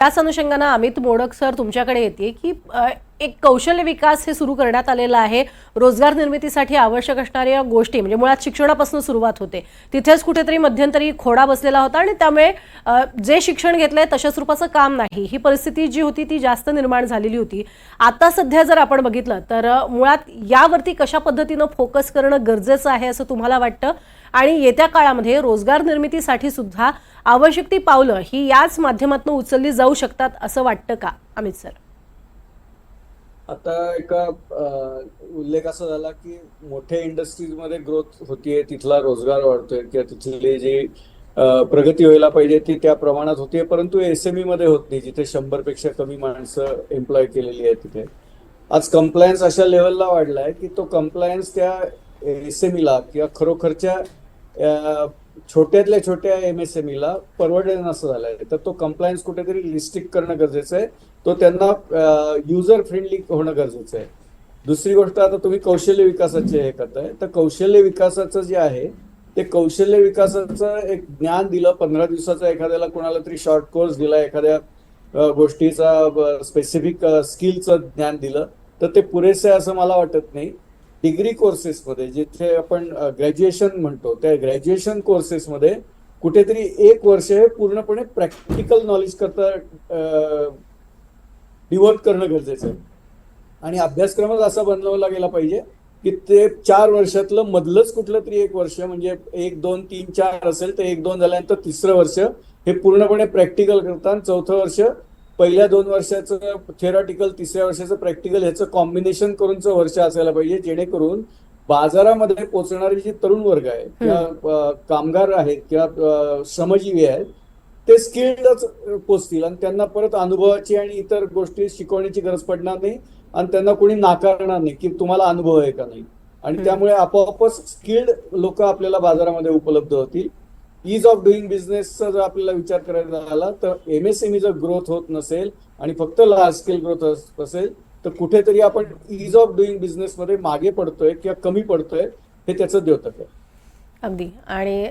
त्याच अनुषंगानं अमित मोडक सर तुमच्याकडे येते की एक कौशल्य विकास हे सुरू करण्यात आलेला आहे. रोजगार निर्मितीसाठी आवश्यक असणाऱ्या गोष्टी म्हणजे मुळात शिक्षणापासून सुरुवात होते. तिथेच कुठेतरी मध्यंतरी खोडा बसलेला होता आणि त्यामुळे जे शिक्षण घेतलंय तशाच रूपाचं काम नाही. ही परिस्थिती जी होती ती जास्त निर्माण झालेली होती. आता सध्या जर आपण बघितलं तर मुळात यावरती कशा पद्धतीनं फोकस करणं गरजेचं आहे असं तुम्हाला वाटतं? आणि येत्या काळामध्ये रोजगार निर्मितीसाठी सुद्धा आवश्यक ती पावलं ही याच माध्यमातून उचलली जाऊ शकतात असं वाटतं का अमित सर? आता एका उल्लेख असा झाला की मोठ्या इंडस्ट्रीजमध्ये ग्रोथ होतीये तिथला रोजगार वाढतोय किंवा तिथली जी प्रगती व्हायला पाहिजे ती त्या प्रमाणात होतीये परंतु एसएमई मध्ये होत नाही जिथे शंभरपेक्षा कमी माणसं एम्प्लॉय केलेली आहे तिथे. आज कम्प्लायन्स अशा लेवलला वाढलाय की तो कम्प्लायन्स त्या एसएमईला किंवा खरोखरच्या छोट्यातल्या छोट्या एम एस एम ईला परवडेल असं झालंय. तर तो कम्प्लायन्स कुठेतरी लिस्टिक करणं गरजेचं आहे. तो त्यांना युजर फ्रेंडली होणं गरजेचं आहे. दुसरी गोष्ट आता तुम्ही कौशल्य विकासाचे हे करताय. तर कौशल्य विकासाचं जे आहे ते कौशल्य विकासाचं एक ज्ञान दिलं. पंधरा दिवसाचा एखाद्याला कोणाला तरी शॉर्ट कोर्स दिला एखाद्या गोष्टीचा स्पेसिफिक स्किलचं ज्ञान दिलं तर ते पुरेसे असं मला वाटत नाही. डिग्री कोर्सेसमध्ये जिथे आपण ग्रॅज्युएशन म्हणतो त्या ग्रॅज्युएशन कोर्सेसमध्ये कुठेतरी एक वर्ष हे पूर्णपणे प्रॅक्टिकल नॉलेज करता डिव्हर्ट करणं गरजेचं आहे. आणि अभ्यासक्रमच असा बनवला गेला पाहिजे की ते चार वर्षातलं मधलंच कुठलं तरी एक वर्ष म्हणजे एक दोन तीन चार असेल तर एक दोन झाल्यानंतर तिसरं वर्ष हे पूर्णपणे प्रॅक्टिकल करता आणि चौथं वर्ष पहिल्या दोन वर्षाचं थेरॉटिकल तिसऱ्या वर्षाचं प्रॅक्टिकल ह्याचं कॉम्बिनेशन करूनचं वर्ष असायला पाहिजे जेणेकरून बाजारामध्ये पोहोचणारे जे तरुण वर्ग आहे किंवा कामगार आहेत किंवा श्रमजीवी आहेत ते स्किल्डच पोचतील आणि त्यांना परत अनुभवाची आणि इतर गोष्टी शिकवण्याची गरज पडणार नाही आणि त्यांना कोणी नाकारणार नाही की तुम्हाला अनुभव आहे का नाही. आणि. त्यामुळे आपोआपच स्किल्ड लोक आपल्याला बाजारामध्ये उपलब्ध होतील. इज ऑफ डुईंग बिझनेसचा जर आपल्याला विचार करायचा आला तर एम एस एम ई जर ग्रोथ होत नसेल आणि फक्त लार्ज स्केल ग्रोथ असेल तर कुठेतरी आपण इज ऑफ डुईंग बिझनेसमध्ये मागे पडतोय किंवा कमी पडतोय हे त्याचं द्योतक आहे. अगदी. आणि